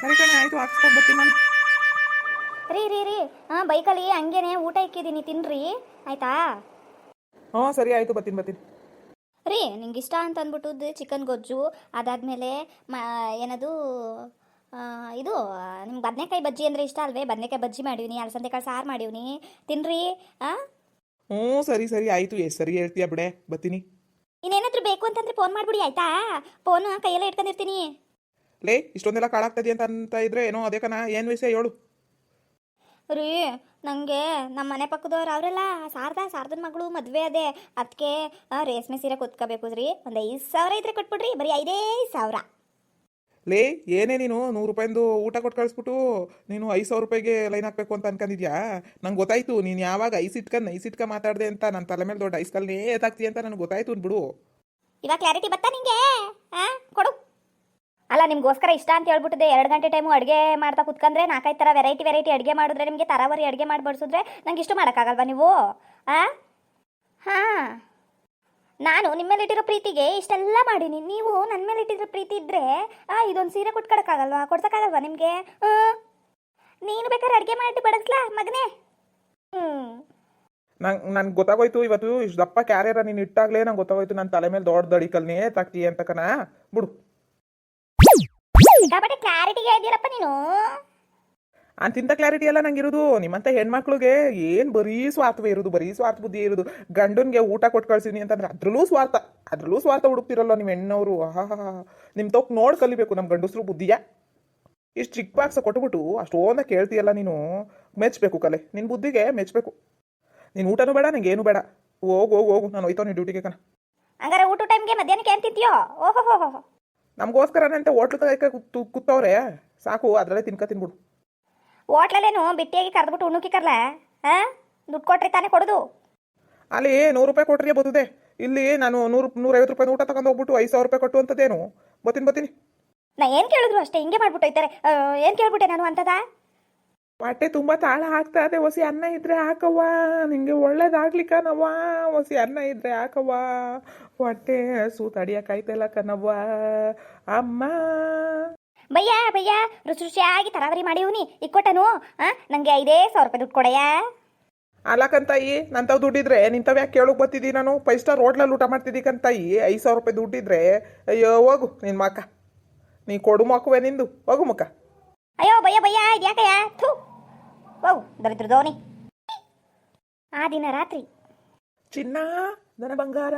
ಸರಿ ಕಣೆ ಆಯಿತು ಹಾಕ್ಸ್ಕೊಂಡು ಬರ್ತೀನಿ ನಾನು. ರೀ ರೀ ರೀ. ಹಾಂ ಬೈಕಲ್ಲಿ ಹಂಗೇನೆ ಊಟ ಇಕ್ಕಿದ್ದೀನಿ ತಿನ್ರಿ. ಆಯ್ತಾ? ಹ್ಞೂ ಸರಿ ಆಯಿತು ಬರ್ತೀನಿ ಬರ್ತೀನಿ. ರೀ ನಿಂಗೆ ಇಷ್ಟ ಅಂತ ಅಂದ್ಬಿಟ್ಟು ಚಿಕನ್ ಗೊಜ್ಜು ಅದಾದಮೇಲೆ ಮ ಏನದು ಆ, ಇದು ನಿಮ್ಗೆ ಬದನೆಕಾಯಿ ಬಜ್ಜಿ ಅಂದರೆ ಇಷ್ಟ ಅಲ್ವೇ? ಬದನೆಕಾಯಿ ಬಜ್ಜಿ ಮಾಡಿವ್ನಿ ಅಲ್ಸಂದೆ ಕಾಳು ಸಾರು ಮಾಡಿವಿನಿ. ತಿನ್ರಿ ಹಾಂ ಹ್ಞೂ ಸರಿ ಸರಿ ಆಯಿತು ಎಷ್ಟು ಸರಿ ಹೇಳ್ತೀಯ ಬಿಡೆ ಬರ್ತೀನಿ. ಇನ್ನೇನಾದರೂ ಬೇಕು ಅಂತಂದ್ರೆ ಫೋನ್ ಮಾಡಿಬಿಡಿ ಆಯ್ತಾ? ಫೋನ್ ಕೈಯಲ್ಲೇ ಇಟ್ಕೊಂಡಿರ್ತೀನಿ. ಲೇ ಇಷ್ಟೊಂದೆಲ್ಲ ಕಾಳಾಗ್ತದೆ ಅಂತ ಅಂತ ಇದ್ರೆ ಏನೋ ಅದೇ ಕಣ ಏನು ವಿಷಯ ಹೇಳು. ರೀ ನನಗೆ ನಮ್ಮ ಮನೆ ಪಕ್ಕದವ್ರು ಅವರೆಲ್ಲ ಸಾರ್ದ ಸಾರ್ದನ ಮಗಳು ಮದುವೆ ಅದೇ. ಅದಕ್ಕೆ ರೇಷ್ಮೆ ಸೀರೆ ಕುತ್ಕೋಬೇಕು ರೀ. ಒಂದು ಐದು ಸಾವಿರ ಇದ್ರೆ ಕೊಟ್ಬಿಡ್ರಿ ಬರೀ ಐದೇ ಸಾವಿರ. ಲೇ ಏನೇ ನೀನು ನೂರು ರೂಪಾಯಿಂದು ಊಟ ಕೊಟ್ಟು ಕಳಿಸ್ಬಿಟ್ಟು ನೀನು ಐದು ಸಾವಿರ ರೂಪಾಯಿಗೆ ಲೈನ್ ಹಾಕ್ಬೇಕು ಅಂತ ಅನ್ಕೊಂಡಿದ್ಯಾ ನಂಗೆ ಗೊತ್ತಾಯ್ತು ನೀನು ಯಾವಾಗ ಐಸ್ ಇಟ್ಕೊಂಡು ಐಸ್ ಇಟ್ಕ ಮಾತಾಡಿದೆ ಅಂತ ನನ್ನ ತಲೆ ಮೇಲೆ ದೊಡ್ಡ ಐಸ್ ಕಲ್ನೇ ಎತ್ತಾಗ್ತೀಯ ಅಂತ ನನಗೆ ಗೊತ್ತಾಯ್ತು ಬಿಡು. ಇವಾಗ ಕ್ಲಾರಿಟಿ ಬತ್ತಾ ನಿಂಗೆ? ಆ ಕೊಡು. ಅಲ್ಲ, ನಿಮ್ಗೋಸ್ಕರ ಇಷ್ಟ ಅಂತ ಹೇಳ್ಬಿಟ್ಟಿದೆ. ಎರಡು ಗಂಟೆ ಟೈಮು ಅಡುಗೆ ಮಾಡ್ತಾ ಕುತ್ಕೊಂಡ್ರೆ ನಾಲ್ಕೈದು ಥರ ವೆರೈಟಿ ವೆರೈಟಿ ಅಡುಗೆ ಮಾಡಿದ್ರೆ ನಿಮಗೆ ತರಾವರಿ ಅಡುಗೆ ಮಾಡಿ ಬಡಿಸಿದ್ರೆ ನಂಗೆ ಇಷ್ಟು ಮಾಡೋಕ್ಕಾಗಲ್ವಾ ನೀವು? ಆ? ಹಾಂ. ನಾನು ನಿಮ್ಮ ಮೇಲೆ ಇಟ್ಟಿರೋ ಪ್ರೀತಿಗೆ ಇಷ್ಟೆಲ್ಲ ಮಾಡೀನಿ. ನೀವು ನನ್ನ ಮೇಲೆ ಇಟ್ಟಿರೋ ಪ್ರೀತಿ ಇದ್ದರೆ ಆ, ಇದೊಂದು ಸೀರೆ ಕೊಟ್ಕೊಡಕ್ಕಾಗಲ್ವಾ? ಕೊಡ್ಸೋಕ್ಕಾಗಲ್ವಾ ನಿಮಗೆ? ನೀನು ಬೇಕಾದ್ರೆ ಅಡುಗೆ ಮಾಡಿ ಬಡಿಸ್ಲಾ ಮಗನೇ? ಹ್ಞೂ ನಂಗೆ ನನ್ಗೆ ಗೊತ್ತಾಗೋಯ್ತು, ಇವತ್ತು ಇಷ್ಟು ದಪ್ಪ ಕ್ಯಾರಿಯರ ನೀನು ಇಟ್ಟಾಗಲೇ ನಂಗೆ ಗೊತ್ತಾಗೋಯ್ತು. ನನ್ನ ತಲೆ ಮೇಲೆ ದೊಡ್ಡ ದಡಿಕಲ್ನೇ ಏತಾಗ್ತಿ ಅಂತ ಕಣ. ಬಿಡು. ಸಿಕ್ಕಾಪಟ್ಟೆ ಕ್ಲಾರಿಟಿಗೆ ಇದೆಯಲ್ಲಪ್ಪ ನೀನು. ಅಂತಿಂತ ಕ್ಲಾರಿಟಿ ಎಲ್ಲ ನಂಗಿರೋದು. ನಿಮ್ಮಂತ ಹೆಣ್ಮಕ್ಳಿಗೆ ಏನು ಬರೀ ಸ್ವಾರ್ಥವೇ ಇರೋದು ಬರೀ ಸ್ವಾರ್ಥ ಬುದ್ಧಿ ಇರೋದು. ಗಂಡನ್ಗೆ ಊಟ ಕೊಟ್ಟು ಕಳ್ಸಿನಿ ಅಂತಂದ್ರೆ ಅದ್ರಲ್ಲೂ ಸ್ವಾರ್ಥ ಅದ್ರಲ್ಲೂ ಸ್ವಾರ್ಥ ಹುಡುಕ್ತಿರಲ್ಲ ನೀವು ಹೆಣ್ಣವರು. ನಿಮ್ ನಿಮ್ಮ ತೋಕ್ ನೋಡಿ ಕಲಿಬೇಕು ನಮ್ಮ ಗಂಡಸ್ರು ಬುದ್ಧಿಯ. ಇಷ್ಟು ಚಿಕ್ಕ ಬಾಕ್ಸ ಕೊಟ್ಬಿಟ್ಟು ಅಷ್ಟೊಂದ ಕೇಳ್ತೀಯಲ್ಲ ನೀನು. ಮೆಚ್ಚಬೇಕು ಕಲೆ. ನಿನ್ ಬುದ್ಧಿಗೆ ಮೆಚ್ಚಬೇಕು ನೀನು ಊಟನೂ ಬೇಡ ನಂಗೆ ಏನು ಬೇಡ. ಹೋಗ್ ಹೋಗ್ ಹೋಗು. ನಾನು ಹೋಯ್ತಾವ ನೀನು ಡ್ಯೂಟಿಗೆ ಕಣ. ಹಂಗಾರೆ ಊಟ ಟೈಮ್ಗೆ ಮಧ್ಯಾಹ್ನಕ್ಕೆ ಅಂತಿದ್ಯೋ ಓಹೋ ಹೋ ಹೋ ನಮಗೋಸ್ಕರನಂತೆ ಹೋಟ್ಲು ತಗೋಕೆ ಕೂತು ಕೂತವ್ರೆ. ಸಾಕು ಅದರಲ್ಲೇ ತಿನ್ಕ ತಿನ್ಬಿಡು. ಹೋಟ್ಲಲ್ಲೇನು ಬಿಟ್ಟಿಯಾಗಿ ಕರೆದ್ಬಿಟ್ಟು ಉಣ್ಣುಕಿಕರ್ಲ ಹಾಂ? ದುಡ್ಡು ಕೊಟ್ರಿ ತಾನೇ ಕೊಡೋದು? ಅಲ್ಲಿ ನೂರು ರೂಪಾಯಿ ಕೊಟ್ರಿ ಬರ್ತದೆ ಇಲ್ಲಿ ನಾನು ನೂರು ನೂರೈವತ್ತು ರೂಪಾಯಿ ಊಟ ತಗೊಂಡು ಹೋಗ್ಬಿಟ್ಟು ಐದು ಸಾವಿರ ರೂಪಾಯಿ ಕೊಟ್ಟು ಅಂತದೇನು ಬತ್ತೀನಿ ಬತ್ತೀನಿ. ನಾ ಏನು ಕೇಳಿದ್ರು ಅಷ್ಟೇ ಹಿಂಗೆ ಮಾಡ್ಬಿಟ್ಟು ಹೋಯ್ತಾರೆ ಏನು ಕೇಳ್ಬಿಟ್ಟೆ ನಾನು ಅಂತದ? ಹೊಟ್ಟೆ ತುಂಬ ತಾಳ ಹಾಕ್ತಾ ಇದೆ. ಹೊಸಿ ಅನ್ನ ಇದ್ರೆ ಹಾಕವ್ವ? ನಿಂಗೆ ಒಳ್ಳೇದಾಗ್ಲಿಕ್ಕ ನವ್ವ? ಹೊಸಿ ಅನ್ನ ಇದ್ರೆ ಹಾಕವ್ವ? ಹೊಟ್ಟೆ ಹಸು ತಡಿಯಕ್ಕಾಯ್ತಲ್ಲ ಕಣವ್ವ ಅಮ್ಮ! ಭಯ್ಯ ಭಯ್ಯ ರುಚಿ ರುಚಿಯಾಗಿ ತರಾವರಿ ಮಾಡಿವ್ನಿ. ಇಕ್ಕೊಟ್ಟನು ಹಾಂ ನಂಗೆ ಐದೇ ಸಾವಿರ ರೂಪಾಯಿ ದುಡ್ಡು ಕೊಡಯ್ಯ? ಅಲ್ಲಕಂತಾಯಿ ನಂತವ್ ದುಡ್ಡಿದ್ರೆ ನಿಂತವ್ ಯಾಕೆ ಕೇಳಕ್ ಬರ್ತಿದ್ದಿ ನಾನು? ಫೈವ್ ಸ್ಟಾರ್ ಹೋಟ್ಲಲ್ಲಿ ಊಟ ಮಾಡ್ತಿದ್ದಿ ಕಂತಾಯಿ ಐದು ಸಾವಿರ ರೂಪಾಯಿ ದುಡ್ಡಿದ್ರೆ ಅಯ್ಯೋ ಹೋಗು ನಿನ್ನ ಮಕ್ಕ ನೀ ಕೊಡು ಮಕ್ಕುವೆ ನಿಂದು ಹೋಗು ಮಕ್ಕ. ಅಯ್ಯೋ ಭಯ್ಯ ಭಯ್ಯ ಇದ್ಯಾಕಯ್ಯ? ಥೂ. ಓ ದರಿದ್ರ ದೋಣಿ. ಆ ದಿನ ರಾತ್ರಿ. ಚಿನ್ನ ನನ್ನ ಬಂಗಾರ.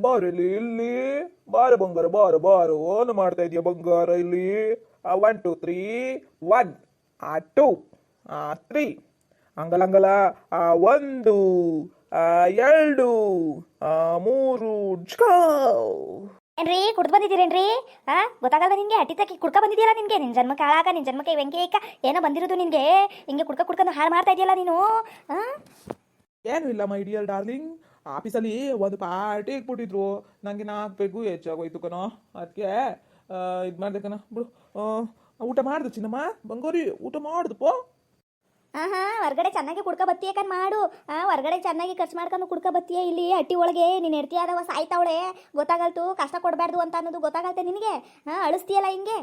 ಬಾರಲ್ಲಿ ಇಲ್ಲಿ ಬಾರ ಬಂಗಾರ, ಬಾರ ಬಾರ. ಏನು ಮಾಡ್ತಾ ಇದೀಯ ಬಂಗಾರ ಇಲ್ಲಿ? ಒನ್ ಟು ತ್ರೀ ಒನ್ ಆ ಟೂ ಆ ತ್ರೀ ಅಂಗಲಂಗಲ ಆ, ಒಂದು. ಎರಡು. ಮೂರು. ಜ್ಕಾವ್. ಏನ್ರಿ ಕುಡ್ದು ಬಂದಿದ್ದೀರೇನ್ರಿ? ಆ ಗೊತ್ತಾಗಲ್ಲ ನಿನ್ಗೆ? ಅಟ್ಟಿ ತಕ್ಕಿ ಕುಡ್ಕ ಬಂದಿದ್ಯಲ್ಲ ನಿನ್ಗೆ? ನಿನ್ ಜನ್ಮಕ್ಕೆ ಕಾಳಾಗ, ನಿನ್ ಜನ್ಮಕ್ಕೆ ವೆಂಕೇಕ ಏನೋ ಬಂದಿರೋದು ನಿನ್ಗೆ? ಹಿಂಗೆ ಕುಡ್ಕ ಕುಡ್ಕೊಂಡು ಹಾಳು ಮಾಡ್ತಾ ಇದೆಯಲ್ಲ ನೀನು? ಆ? ಏನು ಇಲ್ಲ ಮೈ ಡಿಯರ್ ಡಾರ್ಲಿಂಗ್ ಆಫೀಸಲ್ಲಿ ಒಂದು ಪಾರ್ಟಿ ಇಟ್ಬಿಟ್ಟಿದ್ರು. ನನಗೆ ನಾಲ್ಕು ಹೆಚ್ಚಾಗೋಯ್ತು ಕಣೋ. ಅದಕ್ಕೆ ಇದು ಮಾಡಿದೆ ಬಿಡು. ಊಟ ಮಾಡ್ದು ಚಿನ್ನಮ್ಮ. ಬಂಗೋರಿ, ಊಟ ಮಾಡ್ದು ಪೋ ಹಾ ಹೊರ್ಗಡೆ ಚೆನ್ನಾಗಿ ಕುಡ್ಕ ಬತ್ತಿಯಕನ್ ಕಣ್ ಮಾಡು. ಹಾ ಹೊರ್ಗಡೆ ಚೆನ್ನಾಗಿ ಖರ್ಚು ಮಾಡ್ಕೊಂಡು ಕುಡ್ಕ ಬತ್ತೀಯ ಇಲ್ಲಿ ಹಟ್ಟಿ ಒಳಗೆ. ನೀನು ಹೆಡ್ತಿಯಾದವ ಸಾಯ್ತಾವಳೆ. ಗೊತ್ತಾಗಲ್ತು ಕಷ್ಟ ಕೊಡಬಾರ್ದು ಅಂತ ಅನ್ನೋದು ಗೊತ್ತಾಗಲ್ತೆ ನಿನಗೆ? ಹಾ ಅಳಿಸ್ತೀಯಲ್ಲ ಹಿಂಗೆ?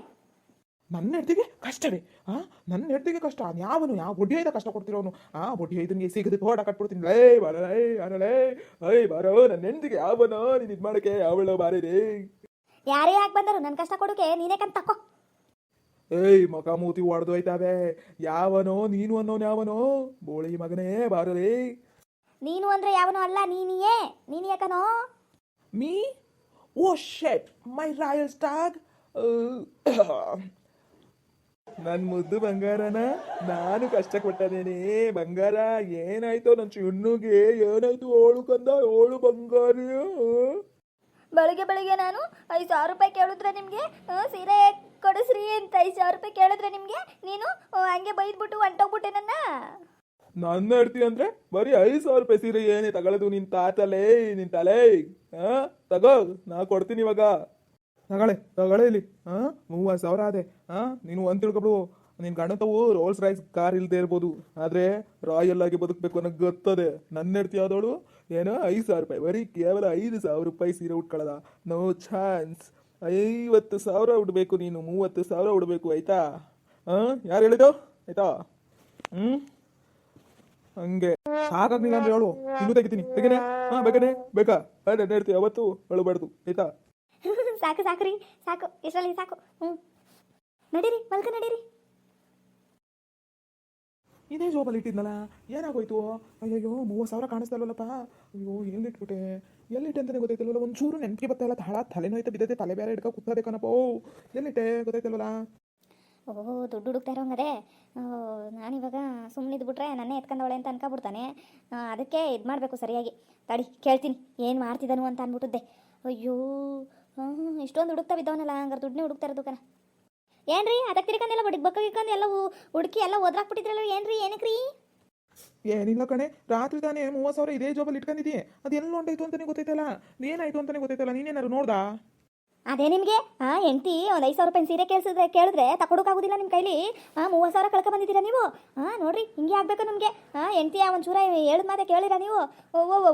ನನ್ನ ಹೆಡ್ತಿಗೆ ಕಷ್ಟವೇ? ಆ ನನ್ನ ಹೆಡ್ತಿಗೆ ಕಷ್ಟ. ಯಾವನು? ಯಾವ ಬೊಡ್ಡಿ ಐದ ಕಷ್ಟ ಕೊಡ್ತಿರೋನು? ಆ ಬೊಡ್ಡಿ ಐದನಿಗೆ ಸಿಗದೆ ಹೋಡ ಕಟ್ಬಿಡ್ತೀನಿ. ಲೇ ಬರ ಲೇ ಅರಲೇ ಐ ಬರೋ ನನ್ನ ಹೆಂಡತಿಗೆ ಯಾವನೋ ನೀನು ಇದು ಮಾಡಕ್ಕೆ ಯಾವಳೋ ರೀ ಯಾರೇ ಯಾಕೆ ಬಂದರು? ನನ್ನ ಕಷ್ಟ ಕೊಡೋಕೆ ನೀನೇ ಕಂತ ತಕೋ. ಏಯ್ ಮಕ ಮೂತಿ ಹೋಯ್ತಾವೆ. ಯಾವನೋ ನೀನು ಅನ್ನೋನು ಯಾವನೋ. ಬೋಳಿ ಮಗನೇ ಬಾರಲೇ. ನೀನು ಅಂದ್ರೆ ಯಾವನೋ ಅಲ್ಲ ನೀನಿಯೇ. ನೀನು ಯಾಕನೋ? ಮೀ? Oh shit my Royal Stag. ನನ್ನ ಮುದ್ದು ಬಂಗಾರನ ನಾನು ಕಷ್ಟ ಕೊಟ್ಟದೇನೆ ಬಂಗಾರ ಏನಾಯ್ತೋ ನನ್ನ ಚಿಣ್ಣುಗೆ ಏನಾಯ್ತು ಓಳು ಕಂದ ಓಳು ಬಂಗಾರ? ಬೆಳಿಗ್ಗೆ ಬೆಳಿಗ್ಗೆ ನಾನು ಐದು ಸಾವಿರ ರೂಪಾಯಿ ಕೇಳಿದ್ರೆ ನಿಮಗೆ ಸೀರೆ ಕೊಡಿಸ್ರಿ ಅಂತ ಐದು ಸಾವಿರ ರೂಪಾಯಿ ಕೇಳಿದ್ರೆ ನಿಮಗೆ? ನೀನು? ಹಂಗೆ ಬೈದ್ಬಿಟ್ಟು ಹೊಂಟೋಗ್ಬಿಟ್ಟೆ ನನ್ನ? ನನ್ನ ಹೇಳ್ತಿ ಅಂದ್ರೆ ಬರೀ ಐದು ಸಾವಿರ ರೂಪಾಯಿ ಸೀರೆ ಏನೇ ತಗೊಳ್ಳೋದು ನಿನ್ ತಾತಲೆ, ನಿನ್ ತಲೆ. ಹಾ ತಗೋ, ನಾ ಕೊಡ್ತೀನಿ ಇವಾಗ. ತಗೊಳ್ಳೆ ತಗೊಳ್ಳೆ ಇಲ್ಲಿ. ಹಾ ಮೂವತ್ತು ಸಾವಿರ ಅದೇ ಹಾ ನೀನು ಒಂದು ತಿಳ್ಕೊಬಿಡು. ನಿನ್ ಗಂಡಂತವು ರೋಲ್ಸ್ ರೈಸ್ ಕಾರ್ ಇಲ್ದೇ ಇರ್ಬೋದು. ಆದ್ರೆ ರಾಯಲ್ ಆಗಿ ಬದುಕಬೇಕು ಅನ್ನೋ ಗೊತ್ತದೆ. ನನ್ನ ಹೆಡ್ತಿ ಆದವಳು ಏನೋ ಐದು ಸಾವಿರ ರೂಪಾಯಿ, ಬರೀ ಕೇವಲ ಐದು ಸಾವಿರ ರೂಪಾಯಿ ಸೀರೆ ಉಟ್ಕೊಳ್ಳೋದ. ನೋ ಚಾನ್ಸ್ ಐವತ್ತು ಸಾವಿರ ಉಡಬೇಕು ನೀನು ಮೂವತ್ತು ಸಾವಿರ ಉಡಬೇಕು ಆಯ್ತಾ? ಹಾಂ ಯಾರು ಹೇಳಿದ್ರು ಆಯ್ತಾ? ಹ್ಞೂ ಹಂಗೆ. ಸಾಕಾಗ್ಲಿಲ್ಲ ಅಂದ್ರೆ ಹೇಳು. ಇನ್ನೂ ತೆಗಿತೀನಿ. ತೆಗೇನೆ ಹಾಂ ಬೇಕನೆ ಬೇಕಾ? ಬೇಡ ಹೇಳ್ತೀವಿ ಅವತ್ತು ಅಳಬಾರ್ದು. ಆಯ್ತಾ? ಸಾಕು ಸಾಕು ರೀ. ಸಾಕು. ಇಷ್ಟರಲ್ಲಿ ಸಾಕು? ಹ್ಞೂ ನಡೀರಿ ಮಲ್ಕ ನಡೀರಿ. ಇದೇ ಜೋಬಲ್ಲಿ ಇಟ್ಟಿದ್ನಲ್ಲ. ಏನಾಗೋಯ್ತು? ಅಯ್ಯಯ್ಯೋ ಮೂವತ್ತು ಸಾವಿರ ಕಾಣಿಸ್ತಾ ಇಲ್ವಲ್ಲಪ್ಪ ಅಯ್ಯೋ ಎಲ್ಲಿಟ್ಬಿಟ್ಟೆ ಎಲ್ಲಿಟ್ಟೆ ಅಂತಲೇ ಗೊತ್ತಾಯ್ತಲ್ವಲ್ಲ? ಒಂಚೂರು ನೆನಪಿಗೆ ಬರ್ತಾ ಇಲ್ಲ. ತಳ ತಲೆನೋಯ್ತಾ ಬಿದ್ದೈತೆ. ತಲೆ ಬೇರೆ ಹಿಡ್ಕೊ ಕೂತದೆ ಕಣಪ್ಪ. ಓ ಎಲ್ಲಿಟ್ಟೆ ಗೊತ್ತಾಯ್ತಲ್ವಲ್ಲ? ಓ, ದುಡ್ಡು ಹುಡುಕ್ತಾ ನಾನು ನಾನಿವಾಗ ಸುಮ್ಮನೆ ಬಿಟ್ರೆ ನನ್ನೇ ಎತ್ಕೊಂಡವಳೆ ಅಂತ ಅನ್ಕೊಬಿಡ್ತಾನೆ. ಅದಕ್ಕೆ ಇದು ಮಾಡಬೇಕು ಸರಿಯಾಗಿ. ತಡಿ, ಕೇಳ್ತೀನಿ. ಏನು ಮಾಡ್ತಿದ್ದಾನು ಅಂತ ಅಂದ್ಬಿಟ್ಟಿದ್ದೆ ಅಯ್ಯೋ ಇಷ್ಟೊಂದು ಹುಡುಕ್ತಾ ಬಿದ್ದವನಲ್ಲ, ಹಂಗಾರೆ ದುಡ್ಡನ್ನೇ ಹುಡುಕ್ತಾ ಇರೋದು ಕಣ. ಏನ್ರಿ, ಅದಕ್ಕೆ ತಿರ್ಕೊಂಡೆಲ್ಲ ಬಡಿಗೆ ಬಕ್ಕ ಎಲ್ಲ ಹುಡುಕಿ ಎಲ್ಲ ಓದ್ರಾಕ್ಬಿಟ್ಟಿದ್ರಲ್ಲ ಏನ್ರಿ ಏನಕ್ಕೆ ರೀ ಏನಿಲ್ಲ ಕಣೆ. ರಾತ್ರಿ ತಾನೇ ಮೂವತ್ತು ಸಾವಿರ ಇದೇ ಜಾಬಲ್ಲಿ ಇಟ್ಕೊಂಡಿದ್ದೀಯ ಅದು ಎಲ್ಲಿ ಹೊಂಟೋಯ್ತು ಅಂತಾನೆ ಗೊತ್ತೈತಲ್ಲ ಏನಾಯ್ತು ಅಂತಾನೆ ಗೊತ್ತೈತಲ್ಲ ನೀನೇನಾರು ನೋಡ್ದಾ? ಅದೇ ನಿಮಗೆ, ಆ, ಹೆಂಡ್ತಿ ಒಂದು ಐದು ಸಾವಿರ ರೂಪಾಯಿ ಸೀರೆ ಕೇಳಿಸಿದ್ರೆ, ಕೇಳಿದ್ರೆ ತಕೊಡೋಕ್ಕಾಗೋದಿಲ್ಲ ನಿಮ್ಮ ಕೈಲಿ ಆ, ಮೂವತ್ತು ಸಾವಿರ ಕಳ್ಕೊ ಬಂದಿದ್ದೀರಾ ನೀವು? ಹಾಂ ನೋಡ್ರಿ, ಹಿಂಗೆ ಆಗಬೇಕು ನಮಗೆ. ಆ ಹೆಂಡ್ತಿ ಆ ಒಂಚೂರ ಹೇಳಿದ ಮಾತೆ ಕೇಳಿರ ನೀವು? ಓ ಓ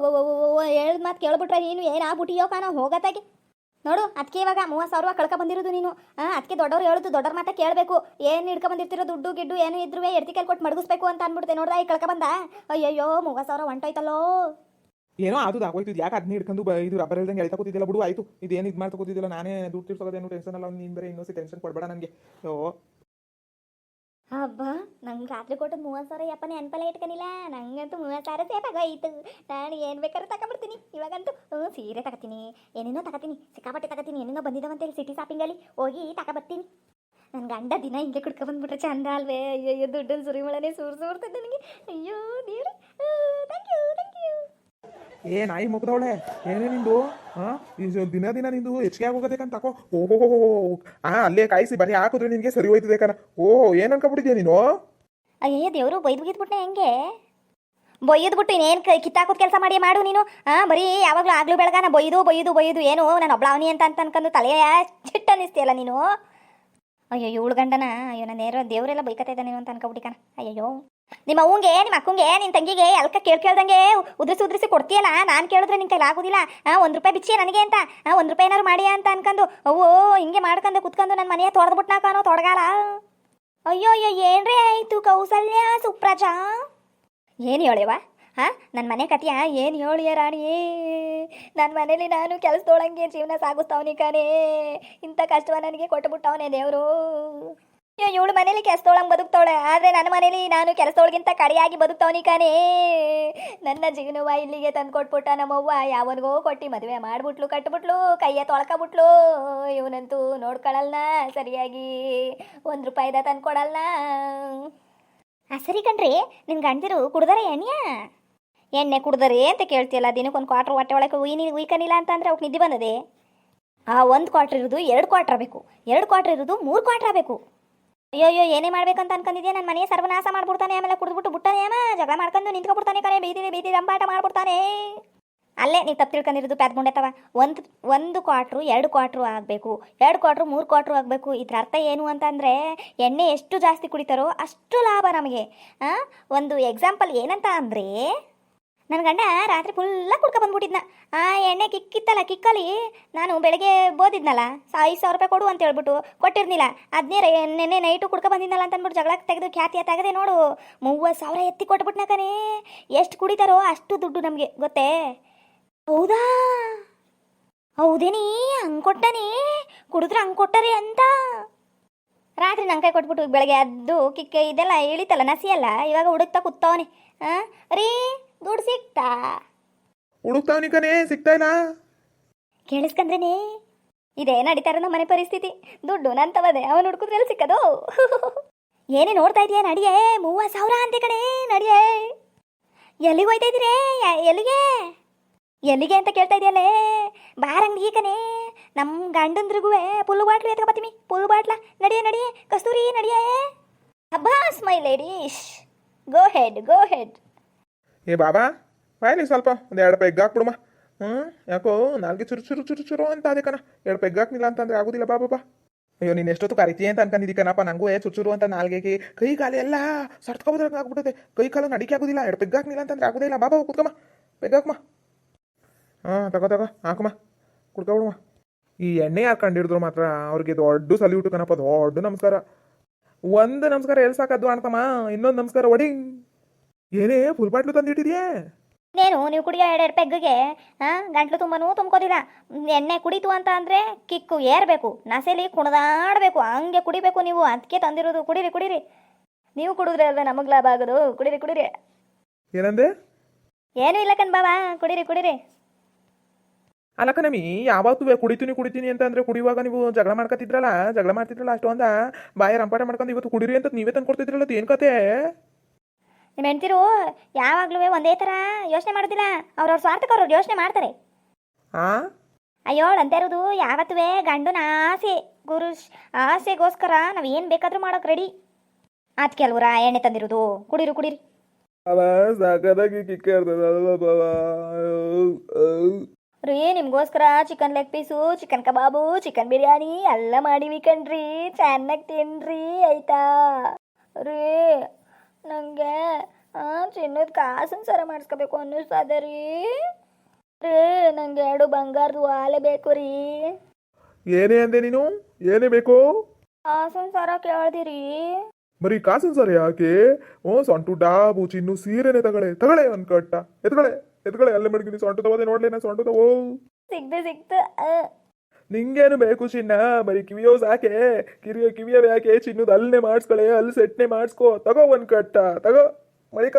ಓ ಹೇಳಿದ ಮಾತು ಕೇಳ್ಬಿಟ್ರೆ ನೀನು ಏನು ಆಗ್ಬಿಟ್ಟಿಯೋ ಕಾನೋ ಹೋಗತ್ತಾಗೆ. ನೋಡು ಅದಕ್ಕೆ ಇವಾಗ ಮೂವತ್ತು ಸಾವಿರ ರೂಪಾಯಿ ಕಳ್ಕೊ ಬಂದಿರೋದು ನೀನು. ಅದಕ್ಕೆ ದೊಡ್ಡವ್ರು ಹೇಳುದು, ದೊಡ್ಡವ್ರ ಮಾತಾ ಕೇಳಬೇಕು. ಏನು ಹಿಡ್ಕೊ ಬಂದಿರ್ತಿರೋ ದುಡ್ಡು ಗಿಡ್ಡು ಏನು ಇದ್ರೂ ಎರ್ತಿ ಕೈಲಿ ಕೊಟ್ಟು ಮಡಗಿಸ್ಬೇಕು ಅಂತ ಅಂದ್ಬಿಡ್ತೆ ನೋಡ್ದ ಈ ಕಳ್ಕೊ ಬಂದ? ಅಯ್ಯಯ್ಯೋ, ಮೂವತ್ತು ಸಾವಿರ ಹೊಂಟೋಯ್ತಲ್ಲೋ ಏನೋ ಅದು ಆಗೋಯ್ತು ಯಾಕೆ ಅದನ್ನ ಹಿಡ್ಕೊಂಡು ಇದು ರಬ್ಬರ್ ಹೇಳ್ದಂಗೆ ಹೇಳ್ತಾ ಕೂತಿದ್ದಿಲ್ಲ ಬಿಡು, ಆಯ್ತು. ಇದೇನು ಇದು ಮಾಡ್ತಾ ಕೂತಿದ್ದಿಲ್ಲ ನಾನೇ ದುಡ್ಡು ತಿರ್ಸೋದೇನು ಟೆನ್ಷನ್ ಅಲ್ಲ. ನೀನು ಬೇರೆ ಇನ್ನೊಂದು ಟೆನ್ಷನ್ ಕೊಡಬೇಡ ನನಗೆ ಓ ಹಬ್ಬ ನಂಗೆ ರಾತ್ರಿ ಕೊಟ್ಟು ಮೂವತ್ತು ಸಾವಿರ ಯಪ್ಪನೇ ನೆನಪಲ್ಲ ಇಟ್ಕೊಂಡಿಲ್ಲ ನಂಗಂತೂ ಮೂವತ್ತು ಸಾವಿರ ಸೇಫ್ ನಾನು ಏನು ಬೇಕಾದ್ರೂ ತಗೊಂಬಿಡ್ತೀನಿ ಇವಾಗಂತೂ, ಹ್ಞೂ, ಸೀರೆ ತಗೋತೀನಿ. ಏನೇನೋ ತಗೋತೀನಿ. ಸಿಕ್ಕಾಪಟ್ಟೆ ತಗೋತೀನಿ. ಏನೇನೋ ಬಂದಿದ್ದಾವಂತೇಳಿ ಸಿಟಿ ಶಾಪಿಂಗಲ್ಲಿ ಹೋಗಿ ತಗೊಬರ್ತೀನಿ. ನನ್ನ ಗಂಡ ದಿನ ಹಿಂಗೆ ಕುಡ್ಕೊ ಬಂದ್ಬಿಟ್ರೆ ಚಂದ ಅಲ್ವೇ. ಅಯ್ಯೋ ದುಡ್ಡಲ್ಲಿ ಸುರಿಮಳನೆ ಸೂರು ಸೂರ್ತದೆ ನನಗೆ ಅಯ್ಯೋ, ದೇವ್ರೆ. ಥ್ಯಾಂಕ್ ಯು ಏ, ನಾಯಿ ಮುಗ್ದವಳೆ. ಏನೇ ನಿಂದು? ಹಾಂ? ದಿನ ದಿನ ನಿಂದು ಹೆಚ್ಚಿಗೆ ಆಗೋಗಬೇಕಂತ ತಕೋ ಓಹೋ ಆ, ಅಲ್ಲೇ ಕಾಯಿಸಿ ಬರೀ ಹಾಕಿದ್ರೆ ನಿನಗೆ ಸರಿ ಹೋಯ್ತದೆ ಕಣ. ಓ, ಏನು ಅನ್ಕೊಬಿಟ್ಟಿದ್ಯಾ ನೀನು? ಅಯ್ಯಯ್ಯ ದೇವರು, ಬೈದು ಬಿಟ್ಬಿಟ್ನೆ ಹೆಂಗೆ? ಬೊಯ್ಯದ್ಬಿಟ್ಟು ಇನ್ನೇನು ಕಿತ್ತಾಕೋದು ಕೆಲಸ ಮಾಡಿ ಮಾಡು ನೀನು. ಹಾಂ ಬರೀ ಯಾವಾಗಲೂ ಆಗ್ಲೂ ಬೆಳಗಾನ ಬೊಯ್ದು ಬೊಯ್ದು ಬೊಯ್ದು ಏನು ನಾನು ಒಬ್ಳಾವನಿ ಅಂತ ಅಂತ ಅನ್ಕೊಂಡು ತಲೆಯ ಚಿಟ್ಟ ಅನ್ನಿಸ್ತೀಯಲ್ಲ ನೀನು? ಅಯ್ಯೋ ಇವಳು ಗಂಡನ ಅಯ್ಯೋ ನಾನು ನೇರ ದೇವರೆಲ್ಲ ಬೈಕತ್ತಾ ಇದ್ದಾನೆ ಅಂತ ಅನ್ಕೊಬಿಟ್ಟಿಕನ ಅಯ್ಯಯ್ಯೋ. ನಿಮ್ಮ ಅವಂಗೆ ನಿಮ್ಮ ಅಕ್ಕಂಗೆ ನಿನ್ನ ತಂಗಿಗೆ ಎಲ್ಕ ಕೇಳ್ ಕೇಳ್ದಂಗೆ ಉದ್ರಿಸಿ ಉದ್ರಿಸಿ ಕೊಡ್ತೀಯಲ್ಲ? ನಾನು ಕೇಳಿದ್ರೆ ನಿನ್ನ ಕೈಲಿ ಆಗೋದಿಲ್ಲ. ಒಂದು ರೂಪಾಯಿ ಬಿಚ್ಚಿ ನನಗೆ ಅಂತ. ಒಂದು ರೂಪಾಯಿ ಏನಾರು ಮಾಡಿ ಅಂತ ಅನ್ಕೊಂಡು ಓ, ಹಿಂಗೆ ಮಾಡ್ಕೊಂಡು ಕುತ್ಕೊಂಡು ನನ್ನ ಮನೆಯ ತೊಡೆದ್ಬಿಟ್ನಾಕನೋ ತೊಡಗಾಲ? ಅಯ್ಯೋ ಅಯ್ಯೋ ಏನ್ರಿ ಆಯ್ತು ಕೌಸಲ್ಯ, ಸುಪ್ರಜಾ? ಏನು ಹೇಳೇವಾ ಹಾಂ ನನ್ನ ಮನೆ ಕತಿಯ ಏನು ಹೇಳಿಯ ರಾಣಿಯೇ ನನ್ನ ಮನೇಲಿ ನಾನು ಕೆಲಸದೊಳಂಗೆ ಜೀವನ ಸಾಗಿಸ್ತಾವನಿ ಕಾನೇ ಇಂಥ ಕಷ್ಟವ ನನಗೆ ಕೊಟ್ಟುಬಿಟ್ಟವನೇ ದೇವರು. ಇವಳು ಮನೇಲಿ ಕೆಲಸದೊಳಂಗೆ ಬದುಕ್ತಾವಳೆ. ಆದರೆ ನನ್ನ ಮನೇಲಿ ನಾನು ಕೆಲಸದೊಳಗಿಂತ ಕಡೆಯಾಗಿ ಬದುಕ್ತಾವನಿ ಕಾನೇ ನನ್ನ ಜೀವನವ ಇಲ್ಲಿಗೆ ತಂದು ಕೊಟ್ಬಿಟ್ಟ ನಮ್ಮವ್ವ. ಯಾವನಿಗೋ ಕೊಟ್ಟು ಮದುವೆ ಮಾಡಿಬಿಟ್ಲು, ಕಟ್ಬಿಟ್ಲು, ಕೈಯ ತೊಳ್ಕೊಬಿಟ್ಲು. ಇವನಂತೂ ನೋಡ್ಕೊಳಲ್ನ, ಸರಿಯಾಗಿ ಒಂದು ರೂಪಾಯಿದ ತಂದು ಕೊಡಲ್ನ ಆ, ಸರಿ ಕಣ್ರಿ. ನಿನ್ ಗಂಡಿರು ಕುಡ್ದಾರ ಎಣ್ಣೆಯ ಎಣ್ಣೆ ಕುಡ್ದಾರೆ ಅಂತ ಕೇಳ್ತಿಯಲ್ಲ ದಿನಕ್ಕೊಂದು ಕ್ವಾಟ್ರ್ ಹೊಟ್ಟೆ ಒಳಗೆ ಉಯ್ನಿ ಉಯ್ಕನಿಲ್ಲ ಅಂತಂದ್ರೆ ಅವ್ಕೆ ನಿದ್ದೆ ಬಂದದೆ? ಆ, ಒಂದು ಕ್ವಾರ್ಟರ್ ಇರೋದು ಎರಡು ಕ್ವಾರ್ಟರ್ ಬೇಕು. ಎರಡು ಕ್ವಾರ್ಟರ್ ಇರೋದು ಮೂರು ಕ್ವಾರ್ಟರ್ ಬೇಕು. ಅಯ್ಯೋ ಏನೇ ಮಾಡ್ಬೇಕಂತ ಅನ್ಕೊಂಡಿದ್ಯಾ? ನನ್ನ ಮನೆಯ ಸರ್ವನಾಶ ಮಾಡ್ಬಿಡ್ತಾನೆ, ಆಮೇಲೆ ಕುಡಿದ್ಬಿಟ್ಟು ಬಿಟ್ಟನೆ ಅಮ್ಮ, ಜಗಳ ಮಾಡ್ಕೊಂಡು ನಿಂತ್ಕೊಬಿಡ್ತಾನೆ ಕರೆ ಬೀದಿ ಬೀದಿ ರಂಪಾಟ ಮಾಡ್ಬಿಡ್ತಾನೆ. ಅಲ್ಲೇ ನೀವು ತಪ್ಪು ತಿಳ್ಕೊಂಡಿರೋದು, ಪ್ಯಾದ್ ಮುಂಡೆತವ ಒಂದು ಒಂದು ಕ್ವಾಟ್ರು, ಎರಡು ಕ್ವಾಟ್ರು ಆಗಬೇಕು. ಎರಡು ಕ್ವಾಟ್ರು, ಮೂರು ಕ್ವಾಟ್ರು ಆಗಬೇಕು. ಇದ್ರ ಅರ್ಥ ಏನು ಅಂತಂದರೆ ಎಣ್ಣೆ ಎಷ್ಟು ಜಾಸ್ತಿ ಕುಡಿತಾರೋ ಅಷ್ಟು ಲಾಭ ನಮಗೆ. ಒಂದು ಎಕ್ಸಾಂಪಲ್ ಏನಂತ ಅಂದರೆ ನನ್ನ ಗಂಡ ರಾತ್ರಿ ಫುಲ್ಲ ಕುಡ್ಕೊ ಬಂದ್ಬಿಟ್ಟಿದ್ನ. ಆ ಎಣ್ಣೆ ಕಿಕ್ಕಿತ್ತಲ್ಲ ಕಿಕ್ಕಲಿ ನಾನು ಬೆಳಗ್ಗೆ ಬೋದಿದ್ನಲ್ಲ, ಐದು ಸಾವಿರ ರೂಪಾಯಿ ಕೊಡು ಅಂತ ಹೇಳ್ಬಿಟ್ಟು ಕೊಟ್ಟಿರ್ನಿಲ್ಲ. ಅದನ್ನೇ ನೆನ್ನೆ ನೈಟು ಕುಡ್ಕೊ ಬಂದಿದ್ನಲ್ಲ ಅಂತ ಅಂದ್ಬಿಟ್ಟು ಜಗಳ ತೆಗೆದು ಖ್ಯಾತಿಯ ತೆಗೆದೆ ನೋಡು. ಮೂವತ್ತು ಸಾವಿರ ಎತ್ತಿ ಕೊಟ್ಬಿಟ್ನ ಕಣೇ. ಎಷ್ಟು ಕುಡಿತಾರೋ ಅಷ್ಟು ದುಡ್ಡು ನಮಗೆ, ಗೊತ್ತೇ? ಹೌದಾ? ಹೌದೇನಿ? ಹಂಗೆ ಕೊಟ್ಟನಿ? ಕುಡಿದ್ರೆ ಹಂಗೆ ಕೊಟ್ಟರೆ ಅಂತ? ರಾತ್ರಿ ನಂಗೆ ಕೈ ಕೊಟ್ಬಿಟ್ಟು ಬೆಳಗ್ಗೆ ಅದು ಕಿಕ್ಕ ಇದೆಲ್ಲ ಇಳಿತಲ್ಲ, ನಸಿಯಲ್ಲ, ಇವಾಗ ಹುಡುಕ್ತಾ ಕೂತವನೇ. ಹಾಂ ರೀ? ದುಡ್ಡು ಸಿಕ್ತಾ? ಹುಡುಕ್ತಾವನಿ ಕಣೆ ಸಿಗ್ತಾ ಇಲ್ಲ? ಕೇಳಿಸ್ಕಂದ್ರೇನೆ? ಇದೇ ನಡೀತಾ ಇರೋ ನಮ್ಮ ಮನೆ ಪರಿಸ್ಥಿತಿ? ದುಡ್ಡು ನಂತವದೆ ಅವನು ಹುಡ್ಕಿದ್ರೆ ಎಲ್ಲಿ ಸಿಕ್ಕದು? ಏನೇ ನೋಡ್ತಾ ಇದೀಯ ನಡಿಯೇ? ಮೂವತ್ತು ಸಾವಿರ ಅಂತೆ ಕಣೆ ನಡಿಯೇ? ಎಲ್ಲಿಗೆ ಹೋಯ್ತಾ ಇದೀರೇ ಯ- ಎಲ್ಲಿಗೆ? ಎಲ್ಲಿಗೆ ಅಂತ ಕೇಳ್ತಾ ಇದೆಯಲ್ಲೇ? ಬಾರಂಗಿ ಕಣೆ ನಮ್ಮ ಗಂಡಂದ್ರಿಗೂ ಪುಲ್ಲು ಬಾಟ್ಲು ಎತ್ಕೊ ಬತ್ತೀವಿ ಪುಲ್ಲು ಬಾಟ್ಲ ನಡಿಯೇ ನಡಿಯೇ Kasturi ನಡಿಯೇ? Abbas my ladies go ahead go ahead ಏ ಬಾಬಾ, ಬಾಯ್ಲಿ ಸ್ವಲ್ಪ ಒಂದು ಎರಡು ಪೆಗ್ ಹಾಕ್ಬಿಡಮ್ಮ ಹ್ಞೂ ಯಾಕೋ ನಾಲ್ಗೆ ಚುರು ಚುರು ಚುರು ಚುರು ಅಂತ ಅದೇ ಕಣ. ಎರಡು ಪೆಗ್ ಹಾಕ್ನಿಲ್ಲ ಅಂತಂದ್ರೆ ಆಗೋದಿಲ್ಲ ಬಾಬಾ ಅಯ್ಯೋ, ನೀನು ಎಷ್ಟೊತ್ತು ಕರಿತೀಯ ಅಂತ ಅನ್ಕೊಂಡಿದ್ದಿ ಕಣಪ್ಪ. ನನಗೂ ಏ ಚುರು ಅಂತ ನಾಲ್ಗೆಗೆ ಕೈ ಕಾಲು ಎಲ್ಲ ಸಟ್ಕೊಬೋದ್ರಂಗೆ ಆಗ್ಬಿಡುತ್ತೆ ಕೈ ಕಾಲು ನಡಿಕೆ ಆಗೋದಿಲ್ಲ. ಎರಡು ಪೆಗ್ ಹಾಕ್ನಿಲ್ಲ ಅಂತಂದ್ರೆ ಆಗೋದೇ ಇಲ್ಲ. ಬಾಬಾ ಕುತ್ಕಮ್ಮ. ಪೆಗ್ ಹಾಕಮ್ಮ ಹಾಂ, ತಗೋ ತಗೋ ಹಾಕಮ್ಮ ಕುಡ್ಕೊಬಿಡಮ್ಮ ಈ ಎಣ್ಣೆ ಯಾರು ಮಾತ್ರ? ಅವ್ರಿಗೆ ದೊಡ್ಡ ಸಲ್ಯೂಟ್ ಕಣಪ್ಪ. ದೊಡ್ಡ ನಮಸ್ಕಾರ. ಒಂದು ನಮಸ್ಕಾರ ಎಲ್ಲಿ ಸಾಕದ್ದು ಅಣ್ತಮ್ಮ ಇನ್ನೊಂದು ನಮಸ್ಕಾರ, ಒಡಿ. ಏನೇ ಫುಲ್ ಬಾಟ್ಲು ತಂದಿಟ್ಟಿದ್ಯಾ? ಇನ್ನೇನು ನೀವು ಕುಡಿಯೋ ಎರಡು ಎರಡು ಪೆಗ್ಗೆ ಹಾಂ ಗಂಟ್ಲು ತುಂಬನೂ ತುಂಬ್ಕೋದಿಲ್ಲ ಎಣ್ಣೆ ಕುಡಿತು ಅಂತ ಅಂದರೆ ಕಿಕ್ಕು ಏರಬೇಕು ನಸೆಲಿ ಕುಣದಾಡಬೇಕು ಹಂಗೆ ಕುಡಿಬೇಕು ನೀವು. ಅದಕ್ಕೆ ತಂದಿರೋದು ಕುಡೀರಿ ಕುಡೀರಿ. ನೀವು ಕುಡಿದ್ರೆ ಅಲ್ವೇ ನಮಗೆ ಲಾಭ ಆಗೋದು. ಕುಡೀರಿ ಕುಡೀರಿ. ಏನಂದೆ? ಏನೂ ಇಲ್ಲ ಕಣ್ ಬಾವಾ ಕುಡೀರಿ ಕುಡಿರಿ. ಅಲ್ಲ ಕಣಮಿ ಯಾವತ್ತೂ ಕುಡಿತೀನಿ ಕುಡಿತೀನಿ ಅಂತ ಅಂದ್ರೆ ಕುಡಿಯುವಾಗ ನೀವು ಜಗಳ ಮಾಡ್ಕೊತಿದ್ರಲ್ಲ ಜಗಳ ಮಾಡ್ತಿದ್ರಲ್ಲ ಅಷ್ಟೊಂದ ಬಾಯ ರಂಪಾಟ ಮಾಡ್ಕೊಂಡು ಇವತ್ತು ಕುಡಿರಿ ಅಂತ ನೀವೇ ತಂದು ಕೊಡ್ತಿದ್ರಲ್ಲ ಅದು ಏನ್ ಕತೆ? ನಿಮ್ಮ ಹೆಂಡ್ತಿರು ಯಾವಾಗ್ಲೂ ಒಂದೇ ಥರ ಯೋಚನೆ ಮಾಡೋದಿಲ್ಲ. ಅವ್ರವ್ರ ಸ್ವಾರ್ಥಕ್ಕೆ ಅವ್ರವ್ರು ಯೋಚನೆ ಮಾಡ್ತಾರೆ. ಆ? ಅಯ್ಯೋ ಅಂತ ಇರೋದು. ಯಾವತ್ತೂ ಗಂಡನ ಆಸೆ ಗುರು ಆಸೆಗೋಸ್ಕರ ನಾವು ಏನು ಬೇಕಾದರೂ ಮಾಡೋಕೆ ರೆಡಿ ಆತ್ ಕೆಲವ್ರ ಎಣ್ಣೆ ತಂದಿರೋದು. ಕುಡಿರು ಕುಡಿರಿ. ನಿಮ್ಗೋಸ್ಕರ ರೀ ನಿಮಗೋಸ್ಕರ ಚಿಕನ್ ಲೆಗ್ ಪೀಸು ಚಿಕನ್ ಕಬಾಬು ಚಿಕನ್ ಬಿರಿಯಾನಿ ಎಲ್ಲ ಮಾಡಿವಿ ಕಣ್ರಿ. ಚೆನ್ನಾಗಿ ತಿನ್ರಿ ಆಯ್ತಾ? ರೀ ನನಗೆ ಚಿನ್ನದ ಕಾಸನ್ ಸರ ಮಾಡಿಸ್ಕೋಬೇಕು ಅನ್ನಿಸ್ತದೆ ರೀ. ರೀ ನಂಗೆ ಎರಡು ಬಂಗಾರದ ವಾಲೆ ಬೇಕು ರೀ. ಏನೇ ಅಂದೆ ನೀನು? ಏನೇ ಬೇಕು? ಕಾಸನ್ ಸರ ಕೇಳ್ದಿರಿ ಬರೀ ಕಾಸಿನ ಸರಿ ಯಾಕೆ? ಓ ಸೊಂಟು ಡಾಬು ಚಿನ್ನು ಸೀರೆನೆ ತಗಳೆ. ತಗಳೆ ಒಂದ್ ಕಟ್ಟ. ಎತ್ಗಳೆ ಎತ್ಗಳೆ. ಅಲ್ಲೇ ಮಡಗಿನಿ ಸೊಂಟು ತಗೋದೆ ನೋಡ್ಲಿ ನಾ ಸೊಂಟು ತಗೋ. ಸಿಗ್ದೆ ಸಿಗ್ತು. ನಿಂಗೇನು ಬೇಕು ಚಿನ್ನ? ಬರೀ ಕಿವಿಯೋ ಸಾಕೆ. ಕಿರಿಯ ಕಿವಿಯ ಯಾಕೆ ಚಿನ್ನದ ಅಲ್ಲೇ ಮಾಡಿಸ್ಕೊಳೆ, ಅಲ್ಲಿ ಸೆಟ್ನೆ ಮಾಡಿಸ್ಕೋ. ತಗೋ ಒಂದ್ ಕಟ್ಟ. ತಗೋ ಮಳಿಕ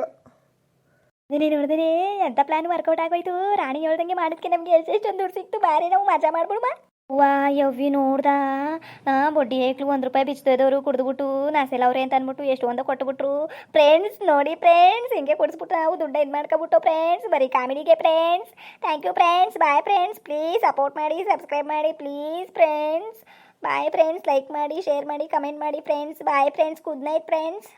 ನೀನೇ ನೋಡಿದ್ರೆ, ಎಂತ ಪ್ಲಾನ್ ವರ್ಕೌಟ್ ಆಗೋಯ್ತು? ರಾಣಿ ಹೇಳ್ದಂಗೆ ಮಾಡಿದ್ಕೆ ನಮ್ಗೆ ಎಷ್ಟೊಂದು ದುಡ್ಡು ಸಿಕ್ತು. ಬಾರಿ ನಾವು ಮಜಾ ಮಾಡ್ಬಿಡ್ಮ ವಾ ಯವ್ವಿ ನೋಡ್ದ? ಬಡ್ಡಿ ಏಕ್ಲು ಒಂದು ರೂಪಾಯಿ ಬಿಚ್ಚಿದವರು ಕುಡಿದ್ಬಿಟ್ಟು ನಾಸೆಲ್ಲ ಅಂತ ಅಂದ್ಬಿಟ್ಟು ಎಷ್ಟು ಒಂದ ಕೊಟ್ಬಿಟ್ರು. ಫ್ರೆಂಡ್ಸ್ ನೋಡಿ ಫ್ರೆಂಡ್ಸ್ ಹಿಂಗೆ ಕೊಡಿಸ್ಬಿಟ್ಟು ನಾವು, ದುಡ್ಡು ಇದು ಮಾಡ್ಕೊಬಿಟ್ಟು. ಫ್ರೆಂಡ್ಸ್ ಬರೀ ಕಾಮಿಡಿಗೆ friends thank you friends bye friends please support ಮಾಡಿ ಸಬ್ಸ್ಕ್ರೈಬ್ ಮಾಡಿ. Please friends bye friends like ಮಾಡಿ ಶೇರ್ ಮಾಡಿ ಕಮೆಂಟ್ ಮಾಡಿ friends bye friends good night friends